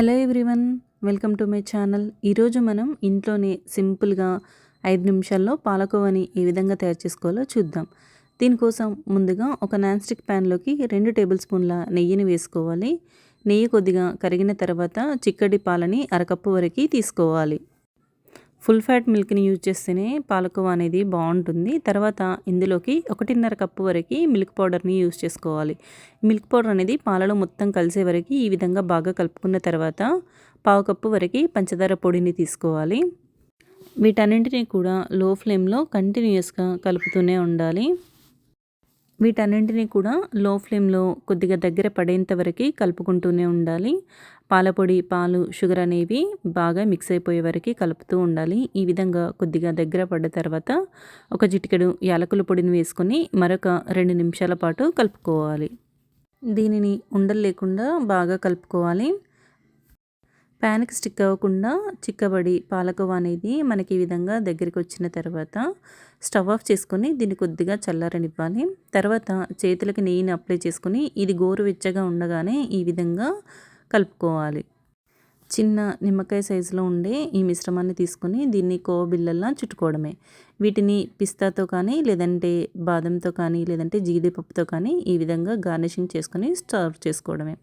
Hello everyone welcome to my channel. ఈరోజు మనం ఇంట్లోనే సింపుల్గా ఐదు నిమిషాల్లో పాలకోవని ఏ విధంగా తయారు చేసుకోవాలో చూద్దాం. దీనికోసం ముందుగా ఒక నాన్ స్టిక్ ప్యాన్లోకి రెండు టేబుల్ స్పూన్ల నెయ్యిని వేసుకోవాలి. నెయ్యి కొద్దిగా కరిగిన తర్వాత చిక్కటి పాలని అరకప్పు వరకు తీసుకోవాలి. ఫుల్ ఫ్యాట్ మిల్క్ని యూజ్ చేస్తేనే పాలకోవా అనేది బాగుంటుంది. తర్వాత ఇందులోకి ఒకటిన్నర కప్పు వరకు మిల్క్ పౌడర్ని యూజ్ చేసుకోవాలి. మిల్క్ పౌడర్ అనేది పాలలో మొత్తం కలిసే వరకు ఈ విధంగా బాగా కలుపుకున్న తర్వాత పావు కప్పు వరకు పంచదార పొడిని తీసుకోవాలి. వీటన్నింటినీ కూడా లో ఫ్లేమ్లో కంటిన్యూస్గా కలుపుతూనే ఉండాలి. వీటన్నింటినీ కూడా లో ఫ్లేమ్లో కొద్దిగా దగ్గర పడేంత వరకు కలుపుకుంటూనే ఉండాలి. పాలపొడి పాలు షుగర్ అనేవి బాగా మిక్స్ అయిపోయే వరకు కలుపుతూ ఉండాలి. ఈ విధంగా కొద్దిగా దగ్గర పడ్డ తర్వాత ఒక చిటికెడు యాలకుల పొడిని వేసుకొని మరొక రెండు నిమిషాల పాటు కలుపుకోవాలి. దీనిని ఉండలు లేకుండా బాగా కలుపుకోవాలి. ప్యాన్కి స్టిక్ అవ్వకుండా చిక్కబడి పాలకోవా అనేది మనకి ఈ విధంగా దగ్గరికి వచ్చిన తర్వాత స్టవ్ ఆఫ్ చేసుకొని దీన్ని కొద్దిగా చల్లారనివ్వాలి. తర్వాత చేతులకి నెయ్యిని అప్లై చేసుకొని ఇది గోరువెచ్చగా ఉండగానే ఈ విధంగా కలుపుకోవాలి. చిన్న నిమ్మకాయ సైజులో ఉండే ఈ మిశ్రమాన్ని తీసుకొని దీన్ని కోవ చుట్టుకోవడమే. వీటిని పిస్తాతో కానీ లేదంటే బాదంతో కానీ లేదంటే జీడిపప్పుతో కానీ ఈ విధంగా గార్నిషింగ్ చేసుకొని సర్వ్ చేసుకోవడమే.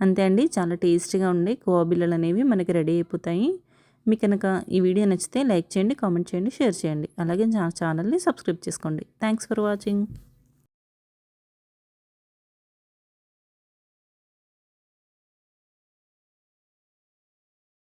అంతే అండి. చాలా టేస్టీగా ఉండే కోవా అనేవి మనకి రెడీ అయిపోతాయి. మీకు కనుక ఈ వీడియో నచ్చితే లైక్ చేయండి కామెంట్ చేయండి షేర్ చేయండి. అలాగే నా ఛానల్ని సబ్స్క్రైబ్ చేసుకోండి. Thanks for watching.